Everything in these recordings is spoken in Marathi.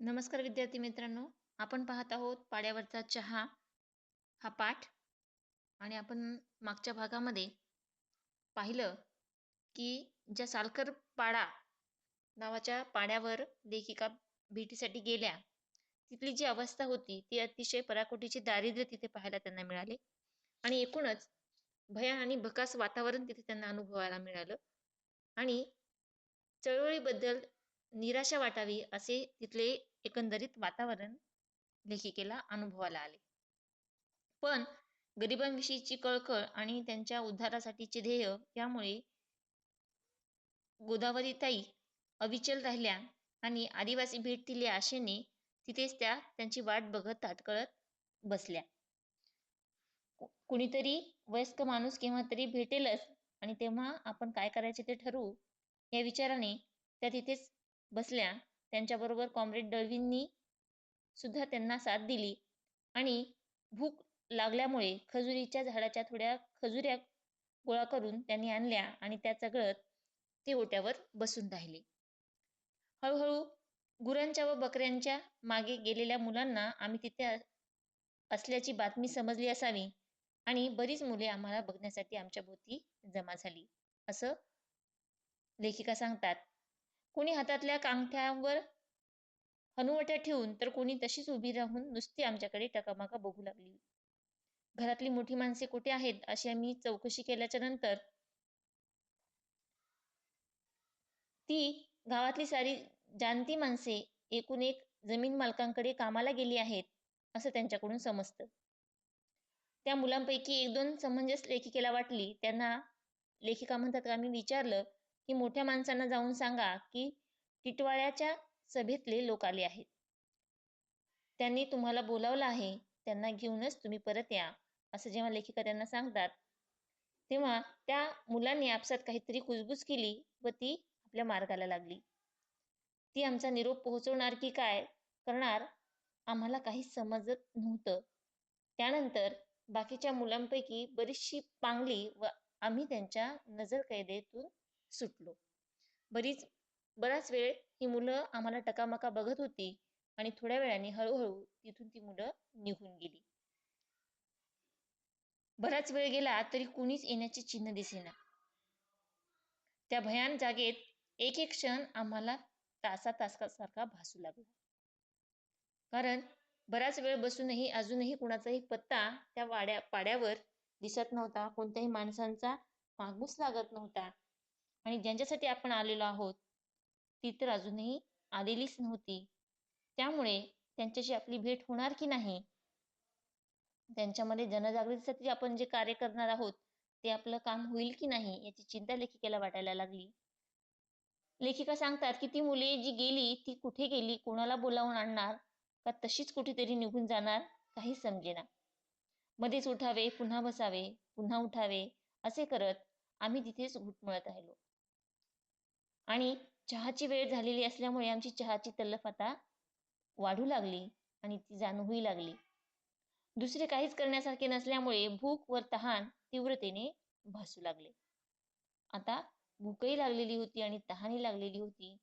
नमस्कार विद्यार्थी मित्रांनो. आपण पाहत आहोत पाड्यावरचा चहा हा पाठ. आणि आपण मागच्या भागामध्ये पाहिलं की ज्या सालकर पाडा नावाच्या पाड्यावर लेखिका भेटीसाठी गेल्या तिथली जी अवस्था होती ती अतिशय पराकोटीचे दारिद्र्य तिथे पाहायला त्यांना मिळाले. आणि एकूणच भया आणि भकास वातावरण तिथे त्यांना अनुभवायला मिळालं. आणि चळवळीबद्दल निराशा वाटावी असे तिथले एकंदरीत वातावरण लेखिकेला अनुभवाला आले. पण गरिबांविषयीची कळकळ आणि त्यांच्या उद्धारासाठीचे ध्येय यामुळे गोदावरीताई अविचल राहिल्या आणि आदिवासी भेट दिली आशेने तिथेच त्या त्यांची वाट बघत ताटकळत बसल्या. कुणीतरी वयस्क माणूस केव्हा तरी भेटेलच आणि तेव्हा आपण काय करायचे ते ठरवू या विचाराने त्या तिथेच बसल्या त्यांच्याबरोबर कॉम्रेड डळवींनी सुद्धा त्यांना साथ दिली. आणि भूक लागल्यामुळे खजुरीच्या झाडाच्या थोड्या खजुऱ्या गोळा करून त्यांनी आणल्या आणि त्या चगळत ते ओट्यावर बसून राहिले. हळूहळू गुरांच्या व बकऱ्यांच्या मागे गेलेल्या मुलांना आम्ही तिथे असल्याची बातमी समजली असावी आणि बरीच मुले आम्हाला बघण्यासाठी आमच्या भोवती जमा झाली असं लेखिका सांगतात. कोणी हातातल्या कांगठ्यांवर हनुवट्या ठेवून तर कोणी तशीच उभी राहून नुसती आमच्याकडे टकामाका बघू लागली. घरातली मोठी माणसे कुठे आहेत अशी आम्ही चौकशी केल्याच्यानंतर ती गावातली सारी जाणती माणसे एकूण एक जमीन मालकांकडे कामाला गेली आहेत असं त्यांच्याकडून समजतं. त्या मुलांपैकी एक दोन समंजस लेखिकेला वाटली. त्यांना लेखिका म्हणतात का? विचारलं की मोठ्या माणसांना जाऊन सांगा की टिटवाळ्याच्या सभेतले लोक आले आहेत. त्यांनी तुम्हाला बोलावलं आहे त्यांना घेऊनच तुम्ही परत या असं जेव्हा लेखिका त्यांना सांगतात तेव्हा त्या मुलांनी आपसात काहीतरी कुजबूज केली व ती आपल्या मार्गाला लागली. ती आमचा निरोप पोहोचवणार की काय करणार आम्हाला काही समजत नव्हतं. त्यानंतर बाकीच्या मुलांपैकी बरीचशी पांगली व आम्ही त्यांच्या नजर कैदेतून सुटलो. बरीच बराच वेळ ही मुलं आम्हाला टकामका बघत होती आणि थोड्या वेळाने हळूहळू तिथून ती मुलं निघून गेली. बराच वेळ गेला तरी कुणीच येण्याचे चिन्ह दिसेना. त्या भयान जागेत एक एक क्षण आम्हाला तासा तासासारखा भासू लागला. कारण बराच वेळ बसूनही अजूनही कुणाचाही पत्ता त्या वाड्या पाड्यावर दिसत नव्हता कोणत्याही माणसांचा मागूस लागत नव्हता आणि ज्यांच्यासाठी आपण आलेलो आहोत ती तर अजूनही आलेलीच नव्हती. त्यामुळे त्यांच्याशी आपली भेट होणार की नाही? त्यांच्यामध्ये जनजागृतीसाठी आपण जे कार्य करणार आहोत ते आपलं काम होईल की नाही याची चिंता लेखिकेला वाटायला लागली. लेखिका सांगतात की ती मुले जी गेली ती कुठे गेली कोणाला बोलावून आणणार का तशीच कुठेतरी निघून जाणार काही समजेना. मध्येच उठावे पुन्हा बसावे पुन्हा उठावे असे करत आम्ही तिथेच घुटमळत राहिलो. आणि चहाची वेळ झालेली असल्यामुळे आमची चहाची तल्लफ आता वाढू लागली आणि ती जाणवूही लागली. दुसरे काहीच करण्यासारखे नसल्यामुळे भूक व तहान तीव्रतेने भासू लागले. आता भूकही लागलेली होती आणि तहानही लागलेली होती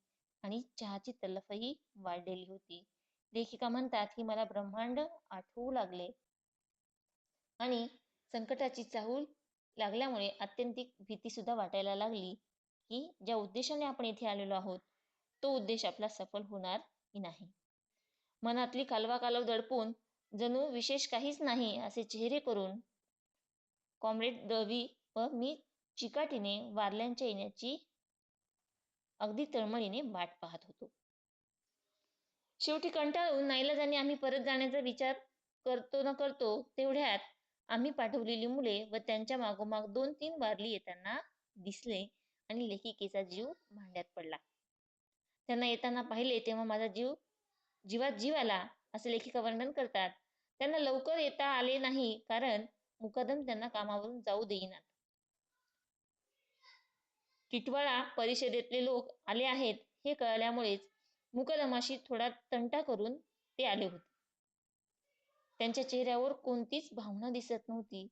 आणि चहाची तल्लफही वाढलेली होती. लेखिका म्हणतात की मला ब्रह्मांड आठवू लागले आणि संकटाची चाहूल लागल्यामुळे अत्यंतिक भीती सुद्धा वाटायला लागली. की ज्या उद्देशाने आपण इथे आलेलो आहोत तो उद्देश आपला सफल होणार नाही. मनातली कालवा कालव दडपून जणू विशेष काहीच नाही असे चेहरे करून कॉम्रेड दवी व मी चिकाटीने वारल्यांच्या येण्याची अगदी तळमळीने वाट पाहत होतो. शेवटी कंटाळून नाईलाजाने आम्ही परत जाण्याचा विचार करतो न करतो तेवढ्यात आम्ही पाठवलेली मुले व त्यांच्या मागोमाग दोन तीन वारली येताना दिसले. आणि लेखिकेचा जीव भांड्यात पडला. त्यांना येताना पाहिले तेव्हा माझा जीव जीवात जीव आला असे लेखिका वर्णन करतात. त्यांना लवकर येता आले नाही कारण मुकदम त्यांना कामावरून जाऊ देईनात. टिटवाळा परिषदेतले लोक आले आहेत हे कळल्यामुळेच मुकदमाशी थोडा तंटा करून ते आले होते. त्यांच्या चेहऱ्यावर कोणतीच भावना दिसत नव्हती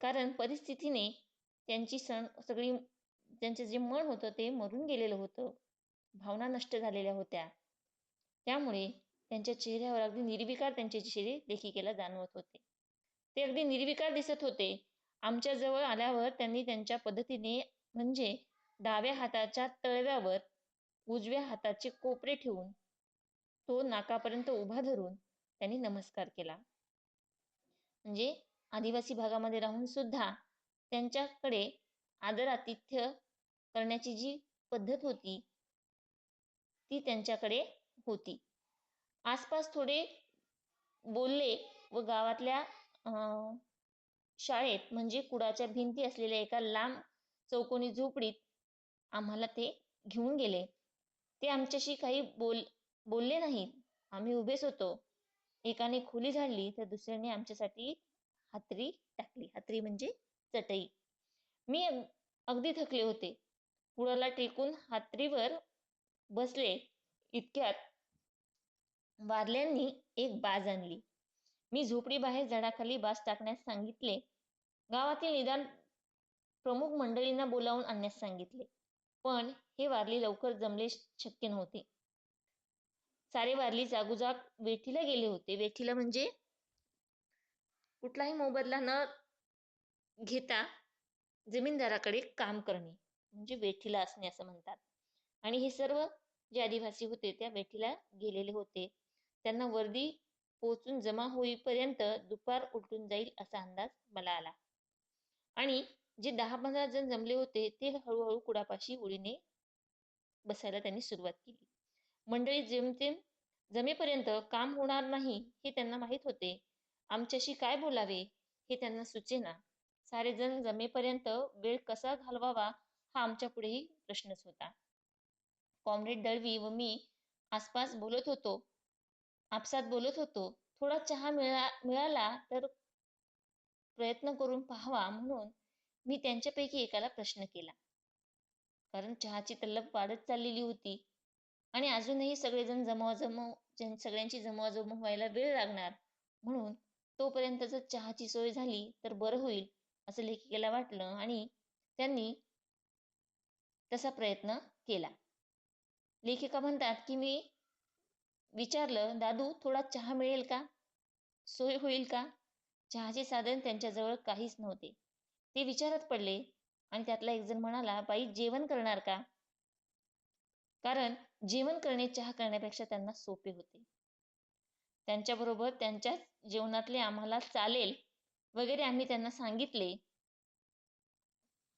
कारण परिस्थितीने त्यांची सण सगळी त्यांचं जे मन होतं ते मरून गेलेलं होतं. भावना नष्ट झालेल्या होत्या. त्यामुळे त्यांच्या चेहऱ्यावर अगदी निर्विकार त्यांचे चेहरे लेखिकेला जाणवत होते. ते अगदी निर्विकार दिसत होते. आमच्या जवळ आल्यावर त्यांनी त्यांच्या पद्धतीने म्हणजे डाव्या हाताच्या तळव्यावर उजव्या हाताचे कोपरे ठेवून तो नाकापर्यंत उभा धरून त्यांनी नमस्कार केला. म्हणजे आदिवासी भागामध्ये राहून सुद्धा त्यांच्याकडे आदर आतिथ्य करण्याची जी पद्धत होती ती त्यांच्याकडे होती. आसपास थोडे बोलले व गावातल्या शाळेत म्हणजे कुडाच्या भिंती असलेल्या एका लांब चौकोनी झोपडीत आम्हाला ते घेऊन गेले. ते आमच्याशी काही बोल बोलले नाहीत. आम्ही उभेच होतो. एकाने खोली झाडली तर दुसऱ्याने आमच्यासाठी हातरी टाकली. हातरी म्हणजे चटई. मी अगदी थकले होते. पुढाला टेकून हातरीवर बसले इतक्यात वारल्यांनी एक बाज आणली. मी झोपडी बाहेर झाडाखाली बाज टाकण्यास सांगितले. गावातील निदान प्रमुख मंडळींना बोलावून आणण्यास सांगितले. पण हे वारली लवकर जमले शक्य नव्हते. सारे वारली जागोजाग वेठीला गेले होते. वेठीला म्हणजे कुठलाही मोबदला न घेता जमीनदाराकडे काम करणे. म्हणजे वेठीला असणे असं म्हणतात. आणि हे सर्व जे आदिवासी होते त्या वेठीला गेलेले होते. त्यांना वर्दी पोचून जमा होईपर्यंत दुपार उलटून जाईल असा अंदाज मला आला. आणि जे दहा पंधरा जण जमले होते ते हळूहळू कुडापाशी उडीने बसायला त्यांनी सुरुवात केली. मंडळी जेमतेम जमेपर्यंत काम होणार नाही हे त्यांना माहीत होते. आमच्याशी काय बोलावे हे त्यांना सुचेना. सारेजण जमेपर्यंत वेळ कसा घालवावा हा आमच्या पुढेही प्रश्नच होता. कॉम्रेड दळवी व मी आसपास बोलत होतो. आपसात बोलत होतो. थोडा चहा मिळा मिळाला तर प्रयत्न करून पाहावा म्हणून मी त्यांच्यापैकी एकाला प्रश्न केला. कारण चहाची तल्लब वाढत चाललेली होती आणि अजूनही सगळेजण जमवाजमव सगळ्यांची जमवाजमव व्हायला वेळ लागणार म्हणून तोपर्यंत जर चहाची सोय झाली तर बरं होईल असं लेखिकेला वाटलं आणि त्यांनी तसा प्रयत्न केला. लेखिका म्हणतात की मी विचारलं दादू थोडा चहा मिळेल का? सोय होईल का? चहाचे साधन त्यांच्याजवळ काहीच नव्हते. ते विचारत पडले आणि त्यातला एक जण म्हणाला बाई जेवण करणार का? कारण जेवण करणे चहा करण्यापेक्षा त्यांना सोपे होते. त्यांच्याबरोबर त्यांच्या जेवणातले आम्हाला चालेल वगैरे आम्ही त्यांना सांगितले.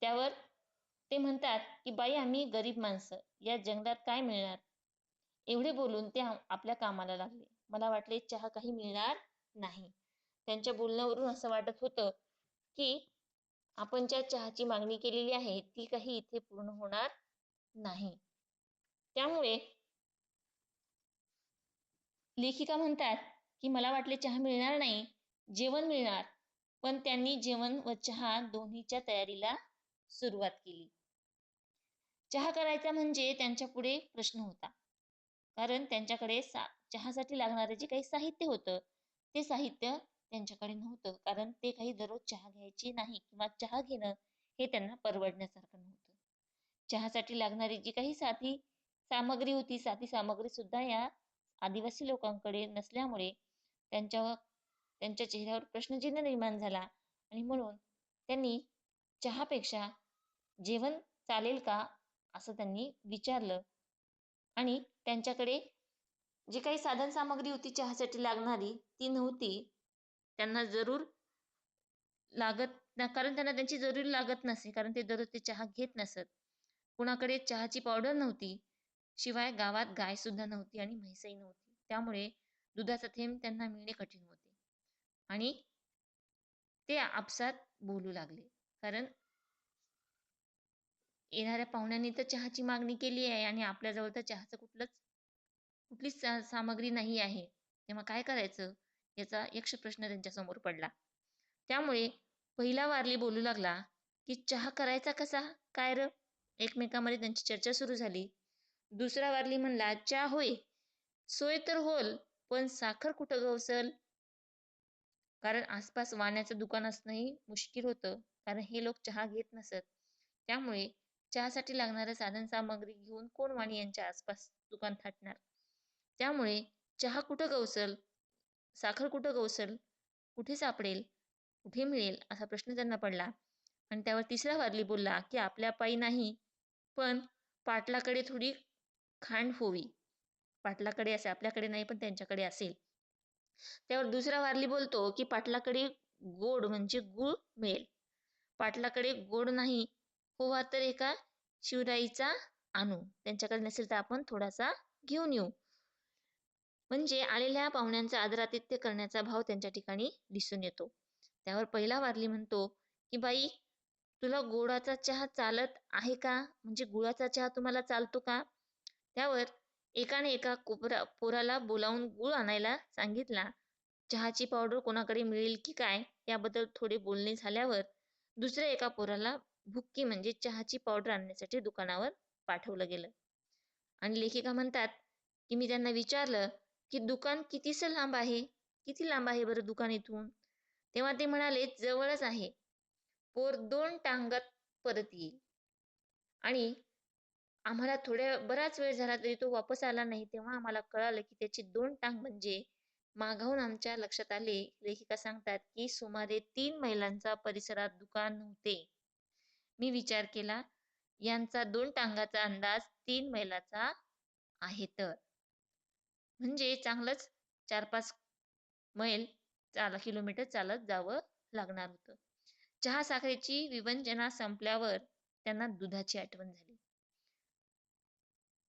त्यावर ते म्हणतात की बाई आम्ही गरीब माणसं. या जंगलात काय मिळणार? एवढे बोलून ते आपल्या कामाला लागले. मला वाटले चहा काही मिळणार नाही. त्यांच्या बोलण्यावरून असं वाटत होतं की आपण ज्या चहाची मागणी केलेली आहे ती काही इथे पूर्ण होणार नाही. त्यामुळे लेखिका म्हणतात की मला वाटले चहा मिळणार नाही जेवण मिळणार. पण त्यांनी जेवण व चहा दोन्हीच्या तयारीला सुरुवात केली. चहा करायचा म्हणजे त्यांच्या पुढे प्रश्न होता. कारण त्यांच्याकडे सा चहासाठी लागणारे जे काही साहित्य होतं ते साहित्य त्यांच्याकडे नव्हतं. कारण ते काही दररोज चहा घ्यायचे नाही किंवा चहा घेणं हे त्यांना परवडण्यासारखं नव्हतं. चहासाठी लागणारी जी काही साधी सामग्री होती साधी सामग्री सुद्धा या आदिवासी लोकांकडे नसल्यामुळे त्यांच्या त्यांच्या चेहऱ्यावर प्रश्नचिन्ह निर्माण झाला आणि म्हणून त्यांनी चहापेक्षा जेवण चालेल का असं त्यांनी विचारलं. आणि त्यांच्याकडे जी काही साधन सामग्री होती चहासाठी लागणारी ती नव्हती. त्यांना जरूर लागत कारण त्यांना त्यांची जरुरी लागत नसे कारण ते दररोज ते चहा घेत नसत. कुणाकडे चहाची पावडर नव्हती शिवाय गावात गाय सुद्धा नव्हती आणि म्हैसही नव्हती. त्यामुळे दुधाचा थेंब त्यांना मिळणे कठीण होते. आणि ते आपसात बोलू लागले. कारण येणाऱ्या पाहुण्यांनी तर चहाची मागणी केली आहे आणि आपल्याजवळ तर चहाचं कुठलंच कुठलीच सामग्री नाही आहे. तेव्हा काय करायचं? याचा यक्ष प्रश्न त्यांच्यासमोर पडला. त्यामुळे पहिला वारली बोलू लागला की चहा करायचा कसा? काय र? एकमेकांमध्ये त्यांची चर्चा सुरू झाली. दुसरा वारली म्हणला चहा होय. सोय तर होल पण साखर कुठं गवसल? कारण आसपास वाण्याचं दुकान असणंही मुश्किल होतं कारण हे लोक चहा घेत नसत. त्यामुळे चहासाठी लागणारं साधन सामग्री घेऊन कोण वाणी यांच्या आसपास दुकान थाटणार? त्यामुळे चहा कुठं गवसल? साखर कुठं गवसल? कुठे सापडेल? कुठे मिळेल? असा प्रश्न त्यांना पडला. आणि त्यावर तिसरा वारली बोलला की आपल्या पायी नाही पण पाटलाकडे थोडी खांड होवी. पाटलाकडे असे आपल्याकडे नाही पण त्यांच्याकडे असेल. त्यावर दुसरा वारली बोलतो की पाटलाकडे गोड म्हणजे गुळ मिळेल. पाटलाकडे गोड नाही होवा तर एका शिवराईचा आणू त्यांच्याकडे नसेल तर आपण थोडासा घेऊन येऊ. म्हणजे आलेल्या पाहुण्यांचा आदरातिथ्य करण्याचा भाव त्यांच्या ठिकाणी दिसून येतो. त्यावर पहिला वारली म्हणतो की बाई तुला गोडाचा चहा चालत आहे का? म्हणजे गुळाचा चहा तुम्हाला चालतो का? त्यावर एकाने एका कोपरा पोराला बोलावून गुळ आणायला सांगितला. चहाची पावडर कोणाकडे मिळेल की काय? याबद्दल थोडे बोलणे झाल्यावर दुसऱ्या एका पोराला भुक्की म्हणजे चहाची पावडर आणण्यासाठी दुकानावर पाठवलं गेलं. आणि लेखिका म्हणतात की मी त्यांना विचारलं की दुकान कितीसं लांब आहे? किती लांब आहे बरं दुकान इथून? तेव्हा ते म्हणाले जवळच आहे. पोर दोन टांगात परत येईल. आणि आम्हाला थोड्या बराच वेळ झाला तरी तो वापस आला नाही. तेव्हा आम्हाला कळालं की त्याची दोन टांग म्हणजे मागाहून आमच्या लक्षात आले. लेखिका सांगतात की सुमारे तीन मैलांचा परिसरात दुकान नव्हते मी विचार केला यांचा दोन टांगाचा अंदाज तीन मैलाचा आहे तर? म्हणजे चांगलंच चार पाच मैल चाल किलोमीटर चालत जावं लागणार होतं. चहा साखरेची विवंचना संपल्यावर त्यांना दुधाची आठवण झाली.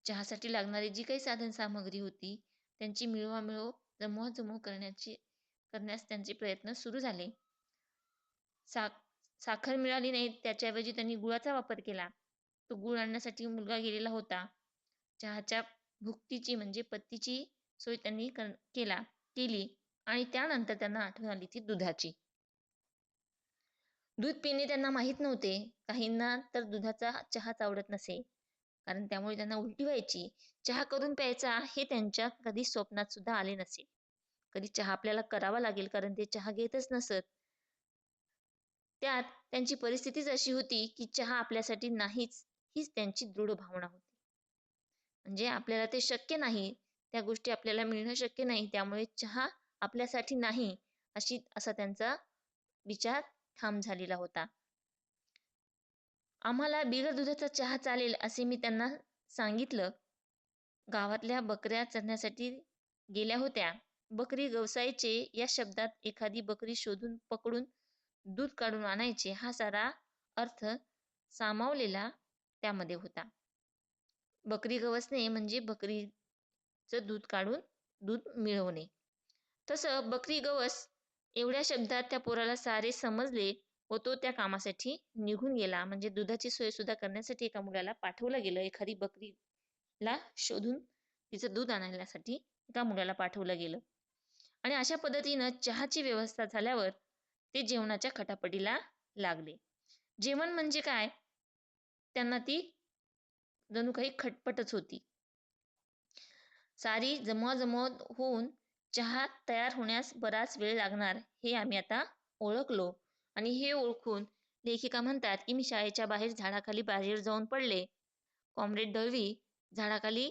चहासाठी लागणारी जी काही साधन सामग्री होती त्यांची मिळवामिळव जमवाजमव करण्याची करण्यास त्यांचे प्रयत्न सुरू झाले. साख साखर मिळाली नाही त्याच्याऐवजी त्यांनी गुळाचा वापर केला. तो गुळ आणण्यासाठी मुलगा गेलेला होता. चहाच्या भुकटीची म्हणजे पत्तीची सोय त्यांनी केला केली आणि त्यानंतर त्यांना आठवण आली ती दुधाची. दूध पिणे त्यांना माहीत नव्हते. काहींना तर दुधाचा चहाच आवडत नसे कारण त्यामुळे त्यांना उलटी व्हायची. चहा करून प्यायचा हे त्यांच्या कधी स्वप्नात सुद्धा आले नसे. कधी चहा आपल्याला करावा लागेल कारण ते चहा घेतच नसत. त्यात त्यांची परिस्थितीच अशी होती की चहा आपल्यासाठी नाहीच हीच त्यांची दृढ भावना होती. म्हणजे आपल्याला ते शक्य नाही त्या गोष्टी आपल्याला मिळणं शक्य नाही त्यामुळे चहा आपल्यासाठी नाही अशी असा त्यांचा विचार ठाम झालेला होता. आम्हाला बिगर दुधाचा चहा चालेल असे मी त्यांना सांगितलं. गावातल्या बकऱ्या चरण्यासाठी गेल्या होत्या. बकरी गवसायचे या शब्दात एखादी बकरी शोधून पकडून दूध काढून आणायचे हा सारा अर्थ सामावलेला त्यामध्ये होता. बकरी गवसणे म्हणजे बकरीचं दूध काढून दूध मिळवणे. तसं बकरी गवस एवढ्या शब्दात त्या पोराला सारे समजले व तो त्या कामासाठी निघून गेला. म्हणजे दुधाची सोय सुद्धा करण्यासाठी एका मुलाला पाठवलं गेलं. एखादी बकरीला शोधून तिचं दूध आणण्यासाठी एका मुलाला पाठवलं गेलं. आणि अशा पद्धतीनं चहाची व्यवस्था झाल्यावर ते जेवणाच्या खटापटीला लागले. जेवण म्हणजे काय? त्यांना ती जणू काही खटपटच होती. सारी जमवाजमव होऊन चहा तयार होण्यास बराच वेळ लागणार हे आम्ही आता ओळखलो. आणि हे ओळखून लेखिका म्हणतात की मी शाळेच्या बाहेर झाडाखाली बाहेर जाऊन पडले. कॉम्रेड दळवी झाडाखाली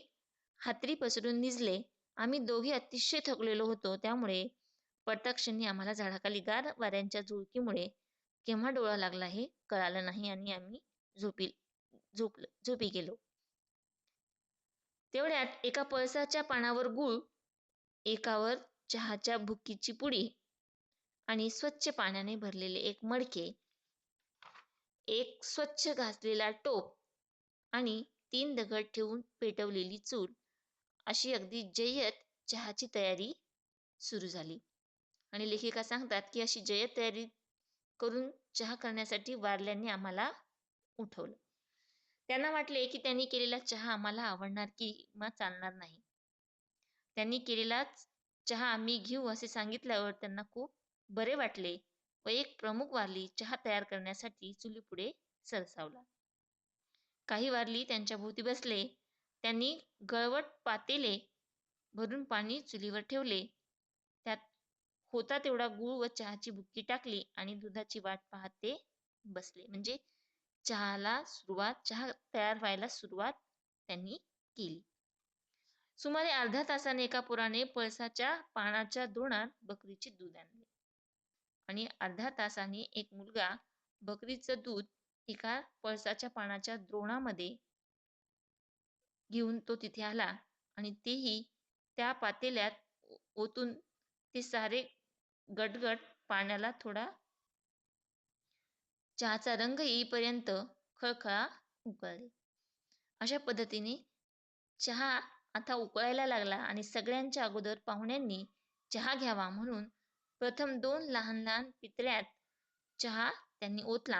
हातरी पसरून निजले. आम्ही दोघे अतिशय थकलेलो होतो त्यामुळे पडता आम्हाला झाडाखाली गार वाऱ्यांच्या झुळकीमुळे केव्हा डोळा लागला हे कळालं नाही आणि आम्ही झोपी झोपलो झोपी गेलो. तेवढ्यात एका पळसाच्या पानावर गुळ एकावर चहाच्या भुकीची पुडी आणि स्वच्छ पाण्याने भरलेले एक मडके एक स्वच्छ घासलेला टोप आणि तीन दगड ठेवून पेटवलेली चूल अशी अगदी जय्यत चहाची तयारी सुरू झाली. आणि लेखिका सांगतात की अशी जय्यत तयारी करून चहा करण्यासाठी वारल्यांनी आम्हाला उठवलं. त्यांना वाटले की त्यांनी केलेला चहा आम्हाला आवडणार किंवा चालणार नाही. त्यांनी केलेला चहा आम्ही घेऊ असे सांगितल्यावर त्यांना खूप बरे वाटले व एक प्रमुख वारली चहा तयार करण्यासाठी चुलीपुढे सरसावला. काही वारली त्यांच्या भोवती बसले. त्यांनी गळवट पातेले भरून पाणी चुलीवर ठेवले. होता तेवढा गूळ व चहाची बुक्की टाकली आणि दुधाची वाट पाहत ते बसले. म्हणजे चहाला सुरुवात चहा तयार व्हायला सुरुवात त्यांनी केली. सुमारे अर्ध्या तासाने एका पुराने पळसाच्या पानाच्या दोणात बकरीचे दूध आणले. आणि अर्ध्या तासाने एक मुलगा बकरीचं दूध एका पळसाच्या पानाच्या द्रोणामध्ये घेऊन तो तिथे आला आणि तेही त्या पातेल्यात ओतून ते सारे गटगट पाण्याला थोडा चहाचा रंग येईपर्यंत खळखळा उकळले. अशा पद्धतीने चहा आता उकळायला लागला आणि सगळ्यांच्या अगोदर पाहुण्यांनी चहा घ्यावा म्हणून प्रथम दोन लहान लहान पितळ्यात चहा त्यांनी ओतला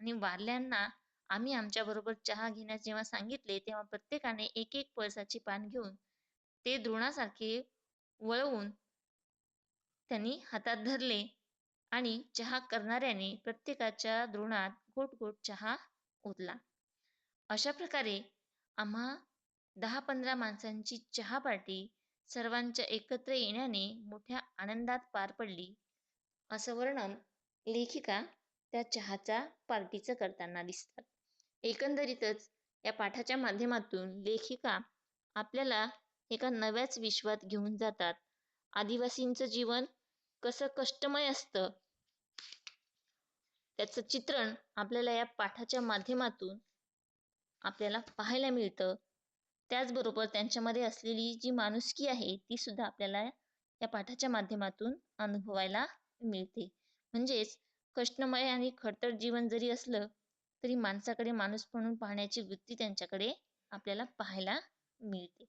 आणि वारल्यांना आम्ही आमच्याबरोबर चहा घेण्यास जेव्हा सांगितले तेव्हा प्रत्येकाने एक एक पळसाची पान घेऊन ते द्रोणासारखे वळवून त्यांनी हातात धरले आणि चहा करणाऱ्याने प्रत्येकाच्या द्रोणात गोट गोट चहा ओतला. अशा प्रकारे आम्हा दहा पंधरा माणसांची चहा पार्टी सर्वांच्या एकत्र येण्याने मोठ्या आनंदात पार पडली. असं वर्णन लेखिका त्या चहाचा पार्टीचं करताना दिसतात. एकंदरीतच या पाठाच्या माध्यमातून लेखिका आपल्याला एका नव्याच विश्वात घेऊन जातात. आदिवासींचं जीवन कसं कष्टमय असतं? त्याचं चित्रण आपल्याला या पाठाच्या माध्यमातून आपल्याला पाहायला मिळतं. त्याचबरोबर त्यांच्यामध्ये असलेली जी माणुसकी आहे ती सुद्धा आपल्याला या पाठाच्या माध्यमातून अनुभवायला मिळते. म्हणजेच कष्टमय आणि खडतर जीवन जरी असलं तरी माणसाकडे माणूस म्हणून पाहण्याची वृत्ती त्यांच्याकडे आपल्याला पाहायला मिळते.